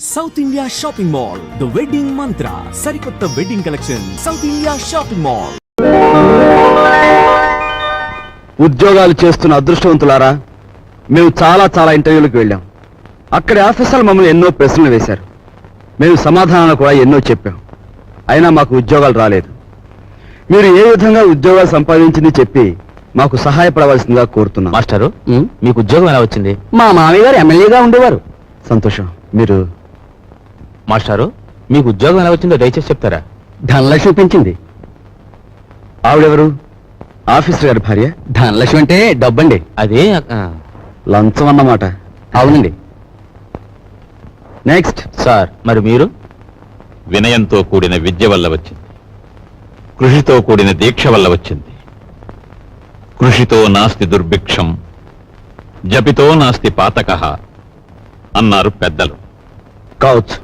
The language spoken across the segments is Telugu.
South India shopping mall the wedding mantra సరికొత్త wedding collection South India shopping mall ఉద్యోగాలు చేస్తున్న అదృష్టవంతులారా మేము చాలా చాలా ఇంటర్వ్యూలకు వెళ్ళాం. అక్కడి ఆఫీసర్లు మమ్మల్ని ఎన్నో ప్రశ్నలు వేశారు. మేము సమాధానాలు కూడా ఎన్నో చెప్పాం. అయినా మాకు ఉద్యోగాలు రాలేదు. మీరు ఏ విధంగా ఉద్యోగాలు సంపాదించింది చెప్పి మాకు సహాయపడవలసిందిగా కోరుతున్నాం. మాస్టరు మీకు ఉద్యోగం ఎలా వచ్చింది? మా మామయ్య గారు ఎమ్మెల్యేగా ఉండేవారు. సంతోషం. మీరు మాస్టారు మీకు ఉద్యోగం ఎలా వచ్చిందో దయచేసి చెప్తారా? ధనలక్ష్మి పెంచింది. ఆవిడెవరు? ఆఫీసర్ గారి భార్య. ధనలక్ష్మి అంటే డబ్బండి. అదే లంచం అన్నమాట. అవునండి. నెక్స్ట్. సార్ మరి మీరు? వినయంతో కూడిన విద్య వల్ల వచ్చింది. కృషితో కూడిన దీక్ష వల్ల వచ్చింది. కృషితో నాస్తి దుర్భిక్షం జపితో నాస్తి పాతక అన్నారు పెద్దలు. కావచ్చు.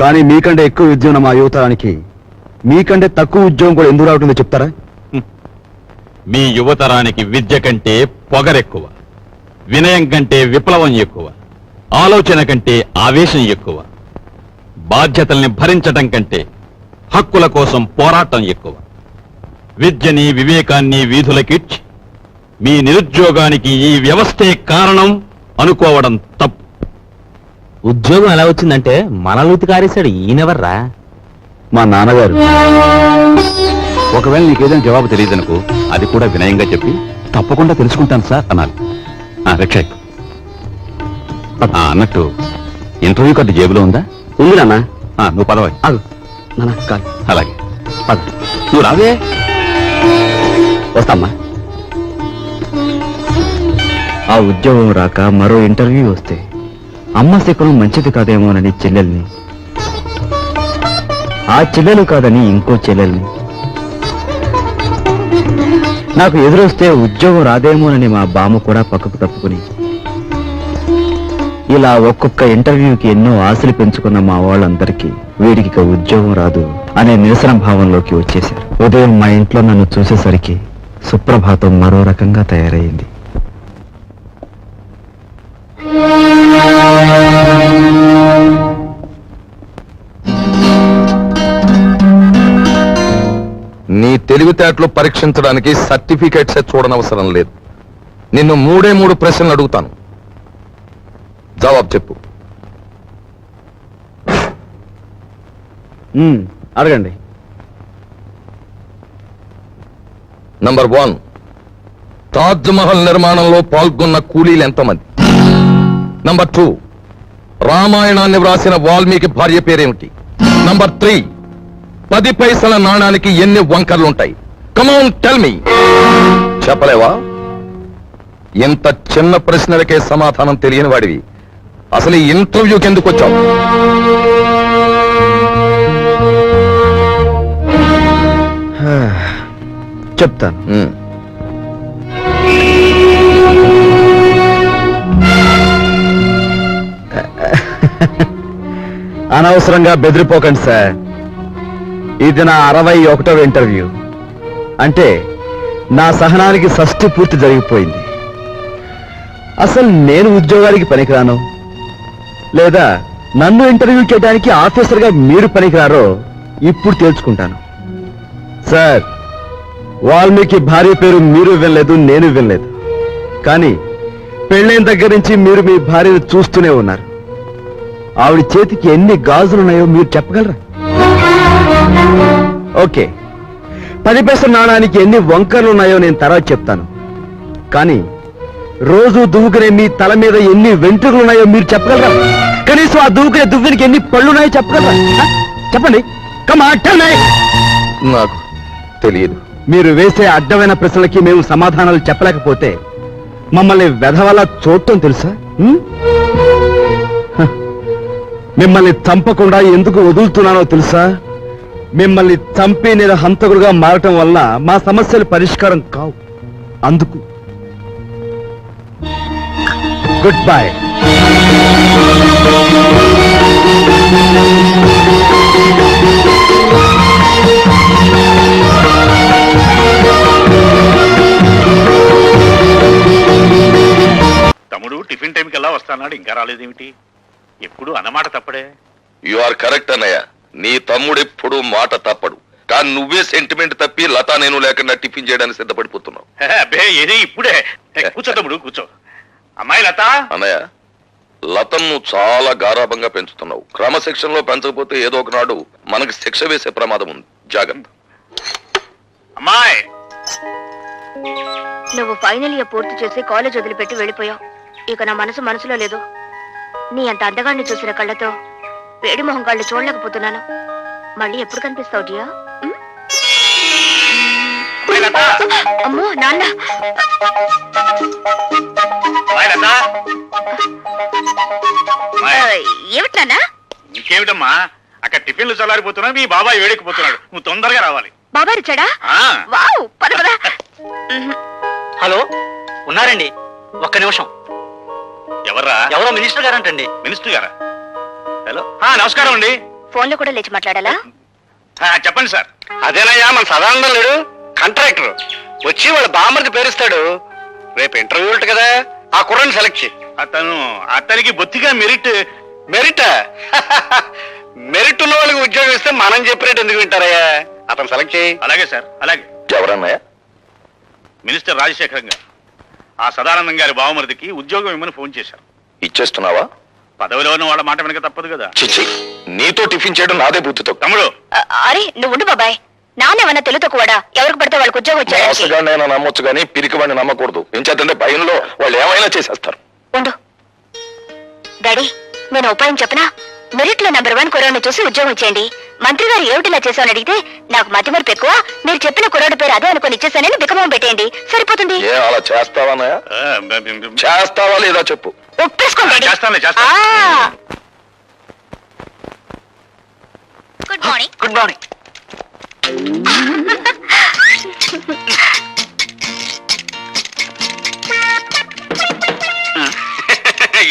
కానీ మీకంటే ఎక్కువ ఉద్యోగం మా యువతరానికి మీకంటే తక్కువ ఉద్యోగం కూడా ఎందుకు రావటుందో చెప్తారా? మీ యువతరానికి విద్య కంటే పొగరెక్కువ వినయం కంటే విప్లవం ఎక్కువ ఆలోచన కంటే ఆవేశం ఎక్కువ బాధ్యతల్ని భరించటం కంటే హక్కుల కోసం పోరాటం ఎక్కువ. విద్యని వివేకాన్ని వీధులకిచ్చి మీ నిరుద్యోగానికి ఈ వ్యవస్థే కారణం అనుకోవడం తప్పు. ఉద్యోగం ఎలా వచ్చిందంటే మనలూతి కారేశాడు. ఈయనెవర్రా? మా నాన్నగారు. ఒకవేళ నీకేదైనా జవాబు తెలియదనుకో అది కూడా వినయంగా చెప్పి తప్పకుండా తెలుసుకుంటాను సార్ అనాలి ఆ, రిక్షా ఎక్కు. ఆ, అన్నట్టు ఇంటర్వ్యూ కార్డు జేబులో ఉందా? ఉంది నాన్న. ఆ, నువ్వు పదవ ఆగు. నాన్న కాదు అలాగే. పద. నువ్వు రావే. వస్తామ్మా. ఆ ఉద్యోగం రాక మరో ఇంటర్వ్యూ వస్తే అమ్మ శకునం మంచిది కాదేమోనని చెల్లెల్ని. ఆ చెల్లెలు కాదని ఇంకో చెల్లెల్ని. నాకు ఎదురొస్తే ఉద్యోగం రాదేమోనని మా బామ్మ కూడా పక్కకు తప్పుకుని. ఇలా ఒక్కొక్క ఇంటర్వ్యూకి ఎన్నో ఆశలు పెంచుకున్న మా వాళ్ళందరికీ వీడికి ఉద్యోగం రాదు అనే నిరసన భావంలోకి వచ్చేశారు. ఉదయం మా ఇంట్లో నన్ను చూసేసరికి సుప్రభాతం మరో రకంగా తయారైంది. నీ తెలివితేటలు పరీక్షించడానికి సర్టిఫికేట్సే చూడనవసరం లేదు. నిన్ను మూడే మూడు ప్రశ్నలు అడుగుతాను. జవాబు చెప్పు. అడగండి. Number one. తాజ్ మహల్ నిర్మాణంలో పాల్గొన్న కూలీలు ఎంతమంది? నంబర్ టూ రామాయణాన్ని వ్రాసిన వాల్మీకి భార్య పేరేమిటి? నంబర్ త్రీ పది పైసల నాణానికి ఎన్ని వంకర్లుంటాయి? Come on tell me చెప్పలేవా? ఇంత చిన్న ప్రశ్నలకే సమాధానం తెలియని వాడివి. అసలు ఈ ఇంటర్వ్యూకి ఎందుకు వచ్చావు? చెప్తాను. అనవసరంగా బెదిరిపోకండి సార్. ఇది నా అరవై ఒకటవ ఇంటర్వ్యూ. అంటే నా సహనానికి షష్టి పూర్తి జరిగిపోయింది. అసలు నేను ఉద్యోగానికి పనికిరాను? లేదా నన్ను ఇంటర్వ్యూ చేయడానికి ఆఫీసర్గా మీరు పనికిరారో ఇప్పుడు తేల్చుకుంటాను. సార్ వాల్మీకి భార్య పేరు మీరు వినలేదు నేను వినలేదు. కానీ పెళ్ళైన దగ్గర నుంచి మీరు మీ భార్యను చూస్తూనే ఉన్నారు. ఆవిడ చేతికి ఎన్ని గాజులున్నాయో మీరు చెప్పగలరా? ఓకే. పది పైసల నాణానికి ఎన్ని వంకర్లు ఉన్నాయో నేను తర్వాత చెప్తాను. కానీ రోజు దువ్వుకునే మీ తల మీద ఎన్ని వెంట్రుకలు ఉన్నాయో మీరు చెప్పగలరా? కనీసం ఆ దువ్వుకునే దువ్వెనికి ఎన్ని పళ్ళు ఉన్నాయో చెప్పగలరా? చెప్పండి. నాకు తెలియదు. మీరు వేసే అడ్డమైన ప్రశ్నలకి మేము సమాధానాలు చెప్పలేకపోతే మమ్మల్ని వెధవలా చూడటం తెలుసా. మిమ్మల్ని చంపకుండా ఎందుకు వదులుతున్నానో తెలుసా? మిమ్మల్ని చంపి నేను హంతకుడుగా మారటం వల్ల మా సమస్యలు పరిష్కారం కావు. అందుకు. గుడ్ బాయ్ తమ్ముడు టిఫిన్ టైంకి ఎలా వస్తానాడు? ఇంకా రాలేదేమిటి? ఎప్పుడు అన్నమాట తప్పడే. యు ఆర్ కరెక్ట్ అన్నయ్య. నీ తమ్ముడు ఎప్పుడు మాట తప్పడు. కానీ నువ్వే సెంటిమెంట్ తప్పి లతా నేను లేకుండా టిఫిన్ చేయడానికి సిద్ధపడిపోతున్నావు. హే, అబ్బే ఏది ఇప్పుడే. కూర్చో తమ్ముడు కూర్చో. అమ్మాయి లత? అన్నయ్య లతను నువ్వు చాలా గారాభంగా పెంచుతున్నావు. క్రమశిక్షణలో పెంచకపోతే ఏదో ఒకనాడు మనకి శిక్ష వేసే ప్రమాదం ఉంది. జాగ్రత్త. అమ్మాయి! నువ్వు ఫైనల్ ఇయర్ పూర్తి చేసి కాలేజ్ వదిలిపెట్టి వెళ్ళిపోయావు. ఇక నా మనసు మనసులో లేదు. నీ అంత అందగాన్ని చూసిన కళ్ళతో వేడి మొహం కళ్ళు చూడలేకపోతున్నాను. మళ్ళీ ఎప్పుడు కనిపిస్తావు డియా? అమ్మో నాన్న! ఏమిటి నాన్న? ఇంకేమిటమ్మా? అక్కడ టిఫిన్లు చల్లారిపోతున్నా మీ బాబాయ్ వేడెక్కిపోతున్నాడు నువ్వు తొందరగా రావాలి. బాబాయ్ వచ్చాడా? ఆ. వావ్ పద పద. హలో ఉన్నారండి. ఒక్క నిమిషం. ఎవర్రా? ఎవరో మినిస్టర్ గారంటండి. మినిస్టర్ గారా? హలో. ఆ, నమస్కారం అండి. ఫోన్లో కూడా లేచి మాట్లాడాలా? చెప్పండి సార్. అదేనయ్యా మన సదానందం లేడు కాంట్రాక్టర్. వచ్చి వాళ్ళ బామ్మర్ది పేరుస్తాడు. రేపు ఇంటర్వ్యూ ఉంటుంది కదా ఆ కుర్రని సెలెక్ట్ చేయి. అతను అతనికి బొత్తిగా మెరిట్. మెరిట్? మెరిట్ ఉన్న వాళ్ళకి ఉద్యోగం ఇస్తే మనం చెప్పినట్టు ఎందుకు వింటారయ్యా? అతను సెలెక్ట్ చేయి. అలాగే సార్ అలాగే. ఎవరన్నయ్య? మినిస్టర్ రాజశేఖరం గారు. ఆ సదానందం గారి బావమరిదికి ఉద్యోగం ఇమ్మని ఫోన్ చేశారు ఇచ్చేస్తున్నావా? పదవిలో ఉన్న వాళ్ళ మాట వెనక తప్పదు కదా. చిచ్చి నీతో టిఫిన్ చేయడం నాదే బుద్ధితో. తమ్ముడు! అరే నువ్వు ఉండు బాబాయ్ నాన్నేమన్నా తెలుతో కూడా ఎవరికి పడితే వాళ్ళకి ఉద్యోగం వచ్చాడు మోసగాడినైనా నమ్మొచ్చు కానీ పిరికి వాడిని నమ్మకూడదు. ఏం చేద్దంటే భయంలో వాళ్ళు ఏమైనా చేసేస్తారు. ఉండు. డాడీ నేను ఉపాయం చెప్పనా? మెరిట్లో నెంబర్ వన్ కురాడు చూసి ఉద్యోగం ఇచ్చేయండి మంత్రి గారు ఏమిటిలా చేశామని అడిగితే నాకు మతి మరపు ఎక్కువ మీరు చెప్పిన కురాడు పేరు అదే అనుకుని ఇచ్చేసానని బికమం పెట్టేయండి. సరిపోతుంది. ఏ అలా చేస్తావానయ్య ఆ, బ- బ- బ- చేస్తావా లేదా చెప్పు. ఒప్పేసుకోండి. చేస్తాను. గుడ్ మార్నింగ్ గుడ్ మార్నింగ్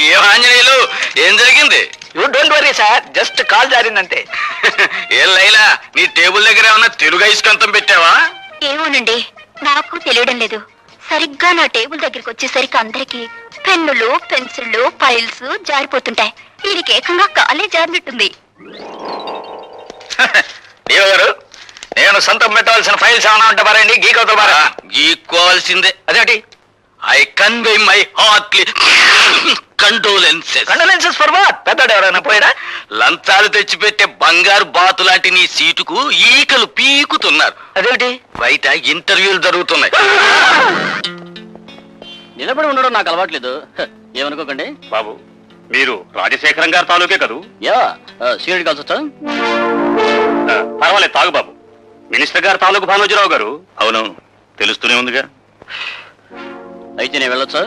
ఏం ఆంజనేయులు? ఏం జరిగింది? You don't worry sir just call జారిందంటే ఏం లైలా? నీ టేబుల్ దగ్గర ఏమన్నా తెలుగు ఐస్కంతం పెట్టావా? ఏమోనండి నాకు తెలియడం లేదు. సరిగ్గా నా టేబుల్ దగ్గరికి వచ్చేసరికి అందరికి పెన్నులు పెన్సిళ్ళు ఫైల్స్ జారిపోతుంటాయి. దీనికి ఏకంగా కాలే జారినట్టుంది. గారు నేను సొంతం పెట్టవలసిన ఫైల్స్ ఏమైనా ఉంటే పారండి గీకవుతా పారా గీక్కోవాల్సిందే. అదేంటి? I convey my heartly condolences condolences for what పెద్దడు ఎవరైనా పోయాడా? లంచాలు తెచ్చిపెట్టే బంగారు బాతు లాంటి నీ సీటుకు ఈకలు పీకుతున్నారు. అదేంటి బయట ఇంటర్వ్యూలు జరుగుతున్నాయి. నిలబడి ఉండడం నాకు అలవాట్లేదు. ఏమనుకోకండి. బాబు మీరు రాజశేఖరం గారి తాలూకే కదూ? యా సీనియర్ కాల్స్ వచ్చా. ఆ, పర్వాలేదు తాగు బాబు. మినిస్టర్ గారు తాలూకు భానోజీరావు గారు. అవునవును తెలుస్తూనే ఉందిగా. అయితే నేను వెళ్ళొచ్చా?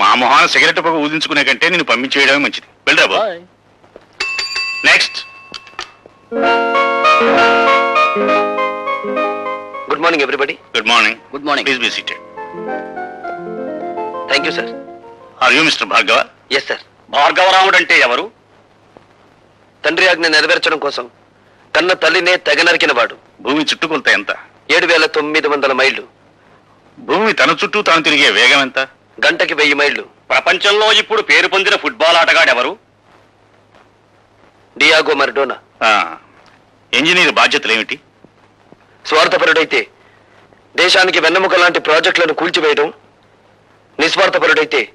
మా మొహాన సిగరెట్ పొగ ఊదించుకునే కంటే నేను పంపించేయడమే మంచిది. వెళ్ళరా బాబు. Bye. Next good morning everybody good morning good morning please be seated thank you sir are you mister Bhargava yes sir Bhargavaramudu అంటే ఎవరు? తండ్రి ఆజ్ఞ నెరవేర్చడం కోసం కన్న తల్లినే తెగ నరికిన వాడు. భూమి చుట్టుకొలత ఎంత? ఏడు వేల తొమ్మిది వందల మైళ్ళు. భూమి తన చుట్టూ తాను తిరిగే వేగం ఎంత? గంటకి వెయ్యి మైళ్ళు. ప్రపంచంలో ఇప్పుడు పేరు పొందిన ఫుట్బాల్ ఆటగాడు ఎవరు డియాగో మర్డోనా. ఆ, ఇంజనీర్ బాధ్యతలు ఏమిటి స్వార్థపరుడైతే దేశానికి వెన్నెముక లాంటి ప్రాజెక్టులను కూల్చివేయడం నిస్వార్థపరుడైతే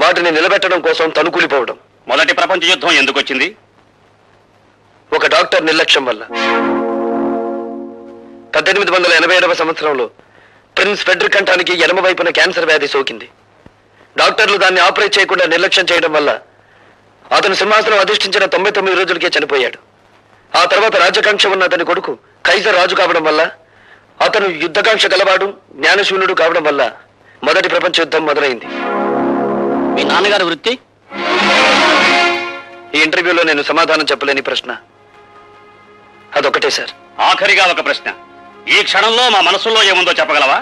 వాటిని నిలబెట్టడం కోసం తనుకూలిపోవడం. మొదటి ప్రపంచ యుద్ధం ఎందుకు వచ్చింది ఒక డాక్టర్ నిర్లక్ష్యం వల్ల. పద్దెనిమిది వందల ఎనభై ఏడవ సంవత్సరంలో ప్రిన్స్ ఫెడ్రిక్ కంఠానికి ఎడమ వైపున క్యాన్సర్ వ్యాధి సోకింది. డాక్టర్లు దాన్ని ఆపరేట్ చేయకుండా నిర్లక్ష్యం చేయడం వల్ల అతను సింహాసనం అధిష్ఠించిన తొంభై తొమ్మిది రోజులకే చనిపోయాడు. ఆ తర్వాత రాజకాంక్ష ఉన్న అతని కొడుకు కైజర్ రాజు కావడం వల్ల అతను యుద్ధకాంక్ష గలవాడు జ్ఞానశూన్యుడు కావడం వల్ల మొదటి ప్రపంచ యుద్ధం మొదలైంది. మీ నాన్నగారి వృత్తి? ఈ ఇంటర్వ్యూలో నేను సమాధానం చెప్పలేని ప్రశ్న. అదొకటే సార్. ఆఖరిగా ఒక ప్రశ్న. ఈ క్షణంలో మా మనసులో ఏముందో చెప్పగలవా?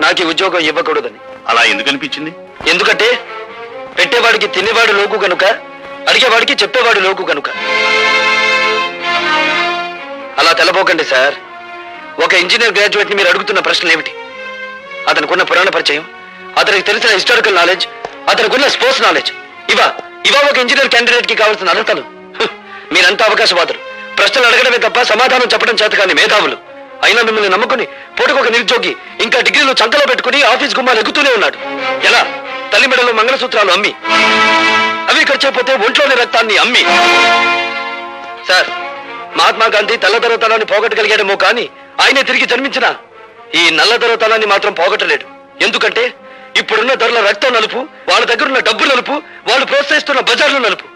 నాకు ఈ ఉద్యోగం ఇవ్వకూడదని. అలా ఎందుకు అనిపించింది? ఎందుకంటే పెట్టేవాడికి తినేవాడు లోకు గనుక అడిగేవాడికి చెప్పేవాడు లోకు గనుక. అలా తెలబోకండి సార్. ఒక ఇంజనీర్ గ్రాడ్యుయేట్ని మీరు అడుగుతున్న ప్రశ్నలు ఏమిటి? అతనికున్న పురాణ పరిచయం అతనికి తెలిసిన హిస్టారికల్ నాలెడ్జ్ అతనికున్న స్పోర్ట్స్ నాలెడ్జ్. ఇవా ఇవా ఒక ఇంజనీర్ క్యాండిడేట్కి కావాల్సిన అర్హతలు. మీరంతా అవకాశవాదులు. ప్రశ్నలు అడగడమే తప్ప సమాధానం చెప్పడం చేత కానీ మేధావులు. అయినా మిమ్మల్ని నమ్ముకుని పూటకొక నిరుద్యోగి ఇంకా డిగ్రీలు చంకలో పెట్టుకుని ఆఫీస్ గుమ్మాలు ఎక్కుతూనే ఉన్నాడు. ఎలా? తల్లి మెడలో మంగళసూత్రాలు అమ్మి. అవి ఖర్చైపోతే ఒంట్లోని రక్తాన్ని అమ్మి. సార్ మహాత్మా గాంధీ తెల్లదొరతనాన్ని పోగొట్టగలిగాడేమో కానీ ఆయనే తిరిగి జన్మించిన ఈ నల్లదొరతనాన్ని మాత్రం పోగొట్టలేడు. ఎందుకంటే ఇప్పుడున్న ధరల రక్తం నలుపు వాళ్ళ దగ్గరున్న డబ్బు నలుపు వాళ్ళు ప్రోత్సహిస్తున్న బజార్లు నలుపు.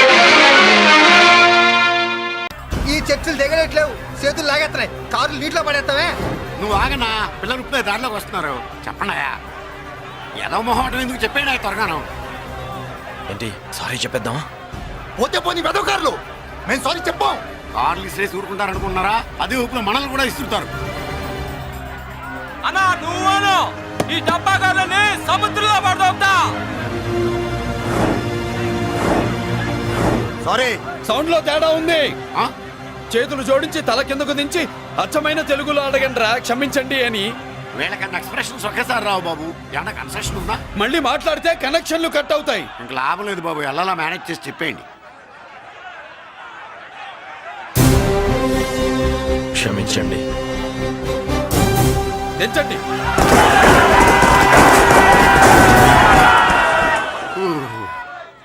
చేతులు లాగేస్తున్నాయి కార్లు నీటిలో పడేస్తావే? నువ్వు ఆగనా పిల్లలు ఇప్పుడే దారిలోకి వస్తున్నారు. చెప్పండాయా ఏదో మొహమాటం ఎందుకు చెప్పాడు త్వరగాను? ఏంటి? సారీ చెప్పేద్దామా? పోతే పోనీ వెదవ కార్లు. మేము సారీ చెప్పాం. కార్లు ఇసిరేసి ఊరుకుంటారు అనుకున్నారా అదే ఊపిలో మనల్ని కూడా ఇస్తుంటారు అన్నా నువ్వు ఈ డబ్బాగాలని సముద్రంలో పడదోపుతా సారీ. సౌండ్లో తేడా ఉంది. ఆ? చేతులు జోడించి తల కిందకు దించి అచ్చమైన తెలుగులో అడగండి క్షమించండి అని. వీళ్ళకన్నా ఎక్స్ప్రెషన్స్ ఒకేసారి రావు బాబు. ఏమన్నా కన్సెషన్ ఉందా? మళ్ళీ మాట్లాడితే కనెక్షన్లు కట్ అవుతాయి. ఇంక లాభం లేదు బాబు ఎలా మేనేజ్ చేసి చెప్పేయండి. క్షమించండి. తెచ్చండి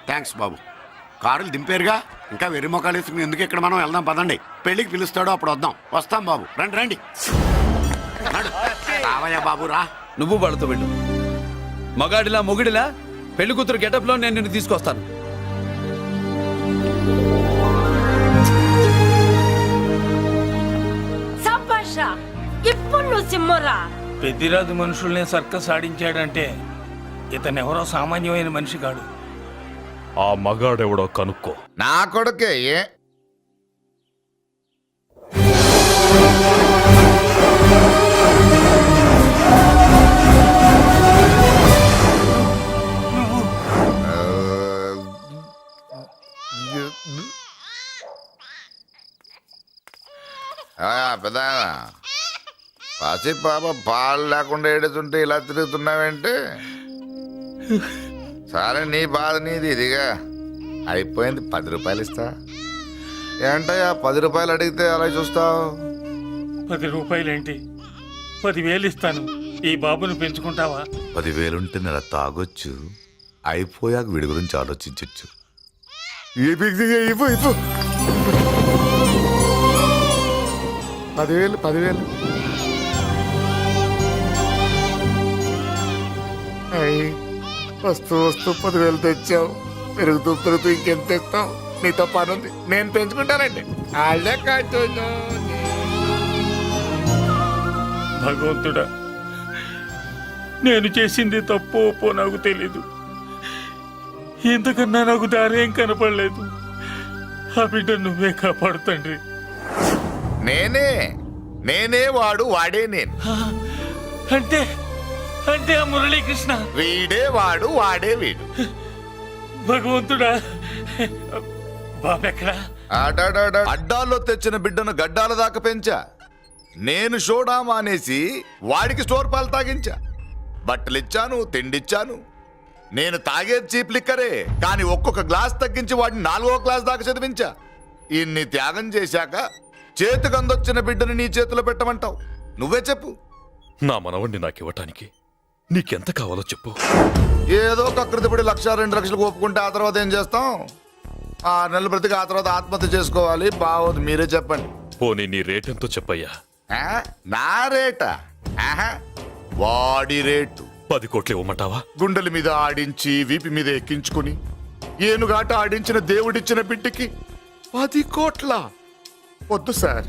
థ్యాంక్స్ బాబు. కారులు దింపారుగా. ఇంకా వెర్రి మొక్కలు వేసుకుని ఎందుకు ఇక్కడ మనం వెళ్దాం? పదండి. పెళ్ళికి పిలుస్తాడో అప్పుడు వద్దాం. వస్తాం బాబు. రండి రండి. నడు. రావయ్యా బాబు రా. నువ్వు వాళ్ళతో వెళ్ళు. మగాడిలా మొగుడిలా పెళ్ళి కూతురు గెటప్లో నేను నిన్ను తీసుకొస్తాను. సభాషా ఇప్పుడు నువ్వు సిమ్మరా పెద్దిరాజు మనుషుల్ని సర్కస్ ఆడించాడంటే ఇతనెవరో సామాన్యమైన మనిషి కాడు. ఆ మగాడెవడో కనుక్కో. నా కొడుకే ఏ? పెద్ద పసి పాప పాలు లేకుండా ఏడుతుంటే ఇలా తిరుగుతున్నావేంటి? సరే నీ బాధ నీది ఇదిగా. అయిపోయింది పది రూపాయలు ఇస్తా. ఏంటయ్యా పది రూపాయలు అడిగితే అలా చూస్తావు? పది రూపాయలేంటి? పదివేలు ఇస్తాను. ఈ బాబును పెంచుకుంటావా? పదివేలుంటే నెల తాగొచ్చు. అయిపోయాక వీడి గురించి ఆలోచించవచ్చు ఇవ్వు. పదివేలు పదివేలు. వస్తూ వస్తూ పదివేలు తెచ్చావు. పెరుగుతూ పెరుగుతూ ఇంకెంత తెస్తావు? నీతో పని ఉంది. నేను పెంచుకుంటానండి. వాళ్ళే కాచు భగవంతుడా నేను చేసింది తప్పు ఒప్పో నాకు తెలీదు. ఇంతకన్నా నాకు దారేం కనపడలేదు? ఆ బిడ్డ నువ్వే కాపాడు తండ్రి. నేనే నేనే వాడు వాడే నేను. అంటే అంటే ఆ మురళీకృష్ణ. వీడే వాడు వాడే వీడు. భగవంతుడా బాబెక్కడా? ఆడాడాడా. అడ్డాల్లో తెచ్చిన బిడ్డను గడ్డాల దాకా పెంచా. నేను షోడా మానేసి వాడికి స్టోర్ పాలు తాగించా. బట్టలిచ్చాను తిండిచ్చాను. నేను తాగేది చీప్ లిక్కరే కానీ ఒక్కొక్క గ్లాస్ తగ్గించి వాడిని నాలుగో క్లాస్ దాకా చదివించా. ఇన్ని త్యాగం చేశాక చేతికి అందొచ్చిన బిడ్డను నీ చేతిలో పెట్టమంటావు. నువ్వే చెప్పు. నా మనవణ్ణి నాకు ఇవ్వటానికి నీకెంత కావాలో చెప్పు. ఏదో కకృతిపడి లక్ష రెండు లక్షలకు ఒప్పుకుంటే ఆ తర్వాత ఏం చేస్తాం? ఆరు నెలలు బ్రతికి ఆ తర్వాత ఆత్మహత్య చేసుకోవాలి. బాగోదు మీరే చెప్పండి. పోనీ నీ రేటెంతో చెప్పయ్యా. ఆ? నా రేటా? ఆహా. వాడి రేటు. పది కోట్లు ఇవ్వమంటావా? గుండెల మీద ఆడించి వీపి మీద ఎక్కించుకుని ఏనుగాట ఆడించిన దేవుడిచ్చిన బిడ్డకి పది కోట్ల. వద్దు సార్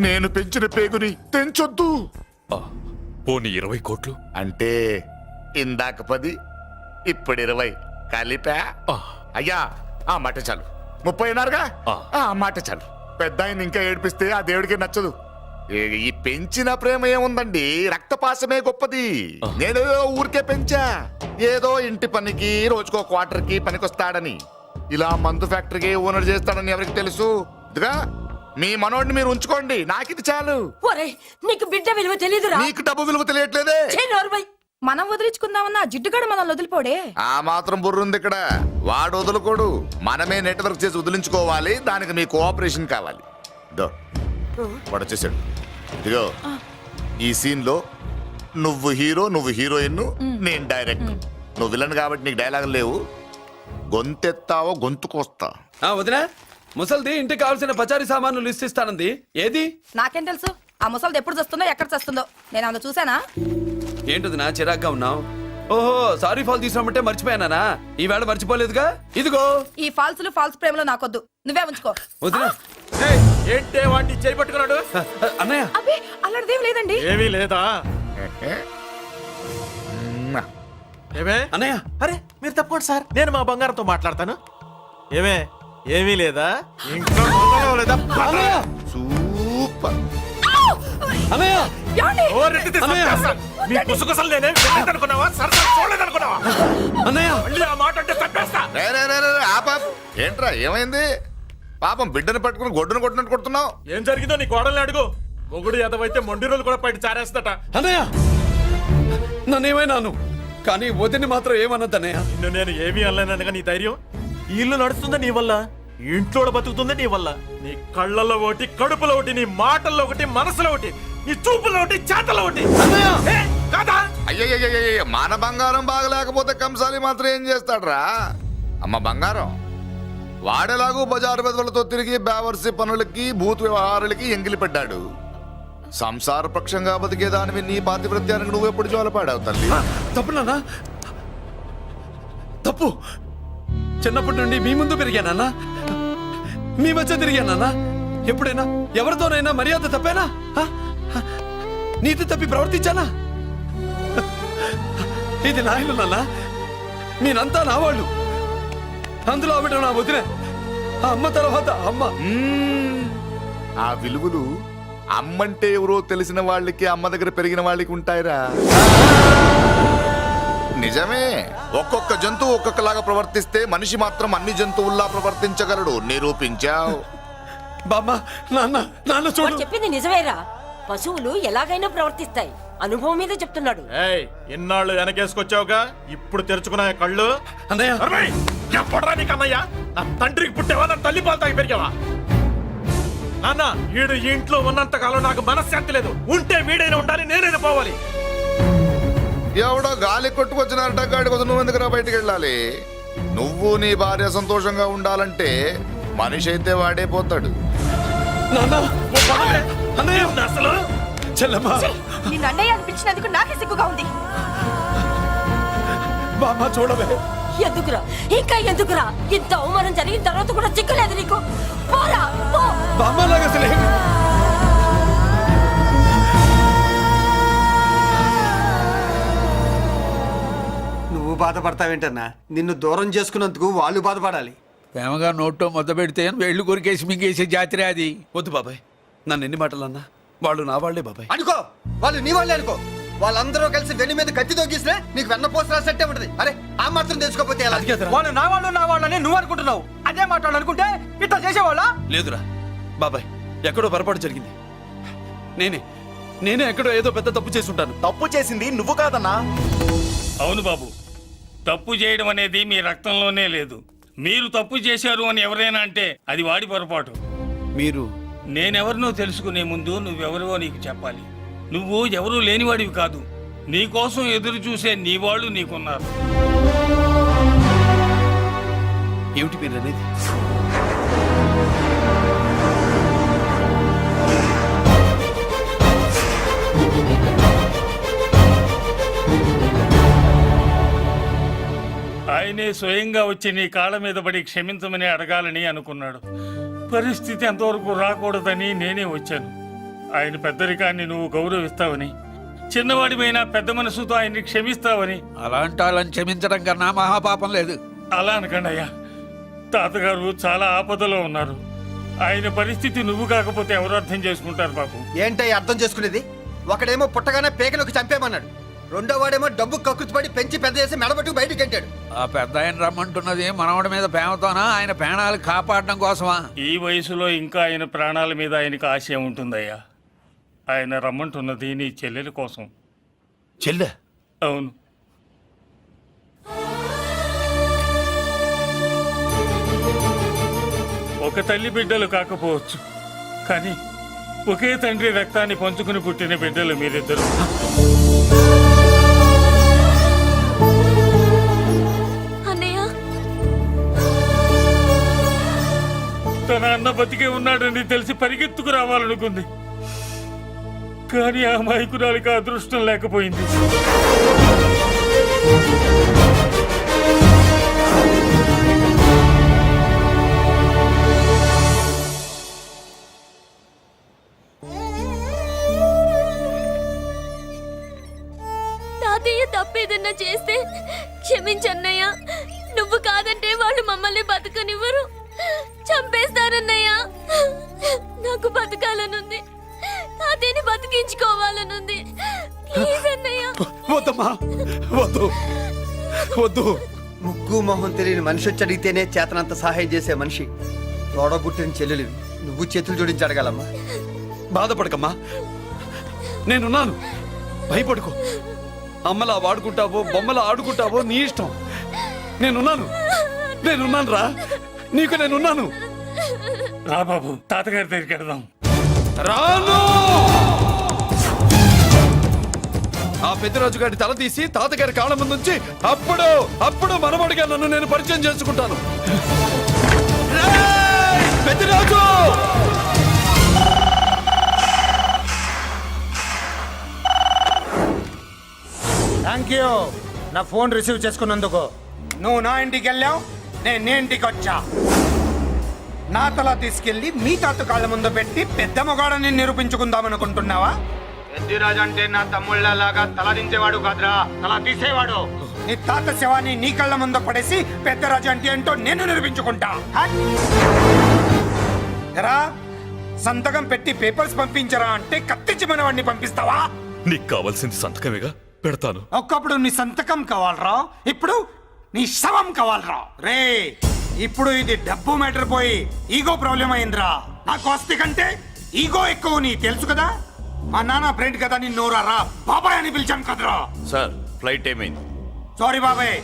నేను పెంచిన పేగుని తెంచొద్దు. ఆ, పోనీ ఇరవై కోట్లు? అంటే ఇందాక పది ఇప్పుడు ఇరవై. కలిపా? అయ్యా ఆ మాట చాలు. ముప్పై అన్నారుగా ఆ. మాట చాలు. పెద్ద ఆయన ఇంకా ఏడిపిస్తే ఆ దేవుడికి నచ్చదు. ఈ- పెంచిన ప్రేమ ఏముందండి? రక్తపాసమే గొప్పది. నేను ఊరికే పెంచా. ఏదో ఇంటి పనికి రోజుకో క్వార్టర్కి పనికొస్తాడని. ఇలా మందు ఫ్యాక్టరీకి ఓనర్ చేస్తాడని ఎవరికి తెలుసు? ఇదిగా? మీ మనోడిని మీరు ఉంచుకోండి. నాకిది చాలు. ఒరే నీకు బిడ్డ విలువ తెలీదురా. నీకు డబ్బు విలువ తెలియట్లేదే. మనం వదిలించుకుందామన్నా జిడ్డుగాడు మనల్ని వదిలిపోడే. ఆ మాత్రం బుర్రుంది ఇక్కడ. వాడు వదులుకోడు. మనమే నెట్వర్క్ చేసి వదిలించుకోవాలి. దానికి మీ కోఆపరేషన్ కావాలి. దో వాడు వచ్చేసాడు ఇదిగో ఈ సీన్లో నువ్వు హీరో నువ్వు హీరోయిన్ నేను డైరెక్ట్. నువ్వు విలన్ కాబట్టి నీకు డైలాగ్ లేవు. గొంతెత్తావో గొంతుకొస్తా ఆ వదినా. ముసల్ది ఇంటికి కావాల్సిన పచారీ సామాన్లు లిస్ట్ ఇస్తానంది. ఏది? నాకేం తెలుసు? ఆ ముసలిది ఎప్పుడు చస్తుందో ఎక్కడ చస్తుందో. నేను అందులో చూసానా ఏంటిది నా చిరాగ్గా ఉన్నావు? ఓహో సారీ ఫాల్ తీసుకురామంటే మర్చిపోయానా ఈవేళ మర్చిపోలేదుగా? ఇదిగో. ఈ ఫాల్స్లు ఫాల్స్ ప్రేమలో నాకొద్దు. నువ్వే ఉంచుకో. వదినా. ఏంటే వాడిని చేయి పట్టుకున్నాడు? అన్నయ్య. అబ్బే అలాంటిదేం లేదండి. ఏమీ లేదా? ఏమే? అన్నయ్య. అరే మీరు తప్పకుండా సార్. నేను మా బంగారంతో మాట్లాడతాను. ఏమే? ఏమీ లేదా? ఇంట్లో మొదలు లేదా? అన్నయ్య సూపర్. అన్నయ్య ఓ రెడ్డి తీసి అన్నయ్య. చంపేస్తాను. మీ కుసకుసలు నేనేం అనుకున్నావా సరదా చూడలేదనుకున్నావా? అన్నయ్య మళ్ళీ ఆ మాట అంటే చంపేస్తా. రే రే రే రే, రే, ఆపా ఏంట్రా ఏమైంది? పాపం బిడ్డను పట్టుకుని గొడ్డును కొట్టినట్టు కొడుతున్నావు. ఏం జరిగిందో నీ కోడల్ని అడుగు. మొగుడు ఎదవైతే మొండి రోజులు కూడా బయట చారేస్తట అన్నయ్య! నన్నేమైనాను? కానీ వదిని మాత్రం ఏమన్నది అన్నయ్య నిన్ను నేను ఏమీ అనలేనగా నీ ధైర్యం? ఈ ఇల్లు నడుస్తుందా నీ వల్ల? ఇంట్లో బతుకుతుందా నీ వల్ల. నీ కళ్ళల్లో ఒకటి కడుపులో ఒకటి నీ మాటల్లో ఒకటి మనసులో ఒకటి నీ చూపులో ఒకటి చేతల్లో ఒకటి. ఏ, కాదా? మన బంగారం బాగలేకపోతే కంసాలి మాత్రం ఏం చేస్తాడ్రా? అమ్మ బంగారం వాడేలాగూ బజారు బెదవులతో తిరిగి బేవర్సి పనులకి భూత వ్యవహారాలకి ఎంగిలి పెట్టాడు. సంసార పక్షంగా బతికేదానివి నీ పాతివృత్యానికి నువ్వు ఎప్పుడు జోలపాడావు తల్లి? తప్పు నాన్న. తప్పు. చిన్నప్పటి నుండి మీ ముందు పెరిగానన్నా మీ మధ్య తిరిగానన్నా ఎప్పుడైనా ఎవరితోనైనా మర్యాద తప్పేనా? నీతి తప్పి ప్రవర్తించానా? ఇది నా ఇల్లు నాన్న. నేనంతా నా వాళ్ళు. అందులో ఆవిడ నా వదిలే ఆ అమ్మ తర్వాత అమ్మ. మ్మ్. ఆ విలువలు అమ్మంటే ఎవరో తెలిసిన వాళ్ళకి అమ్మ దగ్గర పెరిగిన వాళ్ళకి ఉంటాయిరా. నిజమే. ఒక్కొక్క జంతువు ఒక్కొక్కలాగా ప్రవర్తిస్తే మనిషి మాత్రం అన్ని జంతువుల్లా ప్రవర్తించగలడు. నిరూపించావు. బామ్మ నాన్న నాన్న చూడు. చెప్పింది నిజమేరా. పశువులు ఎలాగైనా ప్రవర్తిస్తాయి. అనుభవం మీద చెప్తున్నాడు. ఏయ్ ఇన్నాళ్ళు వెనకేసుకొచ్చావుగా? ఇప్పుడు తెరుచుకున్నా కళ్ళు? అన్నయ్య. ఎప్పుడరా నీకు అన్నయ్య. నా తండ్రికి పుట్టావా? నా తల్లి పాలు తాగి పెరిగావా? నాన్న వీడు ఈ ఇంట్లో ఉన్నంత కాలం నాకు మనశ్శాంతి లేదు. ఉంటే వీడైనా ఉండాలి నేనైనా పోవాలి. ఎవడో గాలి కొట్టుకొచ్చినారట గాడి కోసం నువ్వు ఎందుకురా బయటికి వెళ్ళాలి? నువ్వు నీ భార్య సంతోషంగా ఉండాలంటే మనిషి అయితే వాడే పోతాడు. నాన్న. అన్నయ్య. అనిపించినందుకు నాకే సిగ్గుగా ఉంది. బామ్మ చూడవే. ఎందుకురా? ఇంకా ఎందుకురా? ఇంత అవమానం జరిగిన తర్వాత కూడా చిక్కలేదు నీకు. పోరా పో. బామ్మ లాగా అసలు నువ్వు బాధపడతావేంటన్నా? నిన్ను దూరం చేసుకున్నందుకు వాళ్ళు బాధపడాలి. ప్రేమగా నోట్లో మొద్ద పెడితే వేళ్ళు కొరికేసి మింగేసే జాతర అది. వద్దు బాబాయ్. నన్ను ఎన్ని మాటలు అన్నా వాళ్ళు నా వాళ్ళే బాబాయ్. అనుకో! వాళ్ళు నీ వాళ్ళే అనుకో! వాళ్ళందరూ కలిసి వెన్ను మీద కత్తి తొగిస్తే నీకు వెన్నపోస రాసట్టే ఉంటది. అరే ఆ మాత్రం తెలుసుకోపోతే ఎలా. వాళ్ళు నా వాళ్ళు నా వాళ్ళని నువ్వు అనుకుంటున్నావు. అదే మాట్లాడు అనుకుంటే ఇట్లా చేసేవాళ్ళ? లేదురా. బాబాయ్ ఎక్కడో పొరపాటు జరిగింది. నేనే నేనే ఎక్కడో ఏదో పెద్ద తప్పు చేసి ఉంటాను. తప్పు చేసింది నువ్వు కాదన్నా. అవును బాబు. తప్పు చేయడం అనేది మీ రక్తంలోనే లేదు. మీరు తప్పు చేశారు అని ఎవరైనా అంటే అది వాడి పొరపాటు. మీరు? నేనెవరినో తెలుసుకునే ముందు నువ్వెవరివో నీకు చెప్పాలి. నువ్వు ఎవరూ లేనివాడివి కాదు. నీకోసం ఎదురు చూసే నీ వాళ్ళు నీకున్నారు. ఏమిటి మీరు అనేది? ఆయనే స్వయంగా వచ్చి నీ కాళ్ళ మీద పడి క్షమించమని అడగాలని అనుకున్నాడు. పరిస్థితి అంతవరకు రాకూడదని నేనే వచ్చాను. ఆయన పెద్దరికాన్ని నువ్వు గౌరవిస్తావని చిన్నవాడిపైన పెద్ద మనసుతో ఆయన్ని క్షమిస్తావని. అలాంటి వాళ్ళని క్షమించడం కన్నా మహాపాపం లేదు. అలా అనకండి అయ్యా. తాతగారు చాలా ఆపదలో ఉన్నారు. ఆయన పరిస్థితి నువ్వు కాకపోతే ఎవరు అర్థం చేసుకుంటారు బాబు? ఏంటో అర్థం చేసుకునేది? ఒకడేమో పుట్టగానే పేకలోకి చంపేమన్నాడు. రెండో వాడేమో డబ్బు కక్కుతుపడి పెంచి పెద్ద చేసి మెడబెట్టుకు బయటికి గంటాడు ఆ పెద్ద ఆయన రమ్మంటున్నది మనవడి మీద ప్రేమతోనా? ఆయన ప్రాణాలు కాపాడడం కోసమా? ఈ వయసులో ఇంకా ఆయన ప్రాణాల మీద ఆయనకు ఆశయం ఉంటుందయ్యా. ఆయన రమ్మంటున్నది నీ చెల్లెల కోసం. చెల్లె? అవును. ఒక తల్లి బిడ్డలు కాకపోవచ్చు కానీ ఒకే తండ్రి రక్తాన్ని పంచుకుని పుట్టిన బిడ్డలు మీరిద్దరు. తన అన్న బతికే ఉన్నాడని తెలిసి పరిగెత్తుకు రావాలనుకుంది. కానీ ఆ మైకురాలికి అదృష్టం లేకపోయింది. తాతయ్య తప్పేదన్నా చేస్తే క్షమించన్నయ్య. నువ్వు కాదంటే వాళ్ళు మమ్మల్ని బతకనివ్వరు. చంపేస్తారన్నయ్య. నాకు బతకాలనుంది. తాతయ్యని బతికించుకోవాలనుంది. ప్లీజ్ అన్నయ్య. వద్దమ్మా. వద్దు. వద్దు. ముగ్గు మొహం తెలియని మనిషి వచ్చి అడిగితేనే చేతనంత సహాయం చేసే మనిషి. తోడబుట్టిన చెల్లెలు. నువ్వు చేతులు జోడించి అడగాలమ్మా. బాధపడకమ్మా. నేనున్నాను. భయపడుకో. అమ్మలా వాడుకుంటావో బొమ్మలా ఆడుకుంటావో నీ ఇష్టం. నేనున్నాను. నేనున్నాను రా నీకు నేనున్నాను రా బాబు తాతగారి దగ్గరికి వెళదాం. రాను! ఆ పెద్దరాజు గారి తల తీసి తాతగారి కాళ్ళ ముందు ఉంచి అప్పుడు అప్పుడు మనమడిగా నన్ను నేను పరిచయం చేసుకుంటాను! పెద్దరాజు! థ్యాంక్ యూ నా ఫోన్ రిసీవ్ చేసుకున్నందుకు. నువ్వు నా ఇంటికి వెళ్ళావు? నేను నీ తల తీసుకెళ్ళి మీ తాత కాళ్ళ ముందు పెట్టి పెద్ద మొగాడని నిరూపించుకుందాం అనుకుంటున్నావా పెద్దిరాజు అంటే నా తమ్ముళ్ళలాగా తల దించేవాడు కాదురా. తల తీసేవాడు. నీ తాత శవాన్ని నీ కళ్ళ ముందు పడేసి పెద్దరాజు అంటే ఏంటో నేను నిరూపించుకుంటా! ఎరా సంతకం పెట్టి పేపర్స్ పంపించరా అంటే కత్తించి మన వాడిని పంపిస్తావా? నీకు కావాల్సింది సంతకమేగా? పెడతాను. ఒకప్పుడు నీ సంతకం కావాలరా? ఇప్పుడు నీ శవం కావాలరా. రే ఇప్పుడు ఇది డబ్బు మ్యాటర్ పోయి ఈగో ప్రాబ్లం అయిందిరా. నాకు ఆస్తి కంటే ఈగో ఎక్కువ నీ తెలుసు కదా? మా నాన్న ఫ్రెండ్ కదా నిన్ను రా. బాబాయ్ అని పిలిచాను కదరా. సార్ ఫ్లైట్ ఏమైంది? సారీ బాబాయ్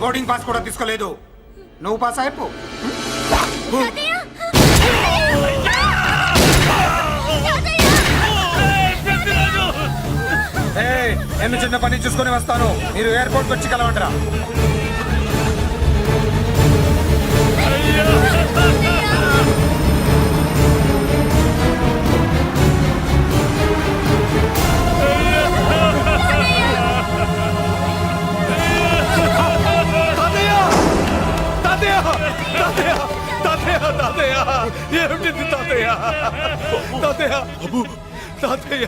బోర్డింగ్ పాస్ కూడా తీసుకోలేదు. నువ్వు పాస్ అయిపో. నేను చిన్న పని చూసుకొని వస్తాను. మీరు ఎయిర్పోర్ట్ వచ్చి కలవండిరా. తాతయ్య ఏమిటిది తాతయ్య తాతయ్య. బాబు తాతయ్య.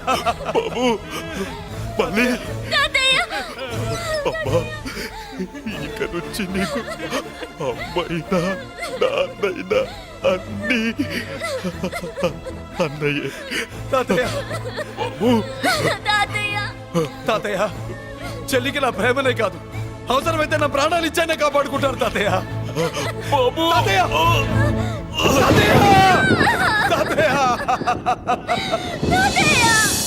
బాబు మళ్ళీ. అమ్మా నుంచి నీకు అమ్మైనా నాన్నైనా అన్ని. అన్నయ్య. తాతయ్య. బాబు తాతయ్య. చెల్లికి నా ప్రేమనే కాదు. అవసరమైతే నా ప్రాణాలు ఇచ్చానే కాపాడుకుంటారు తాతయ్య. బాబు. తాతయ్య. తాతయ్య. తాతయ్య.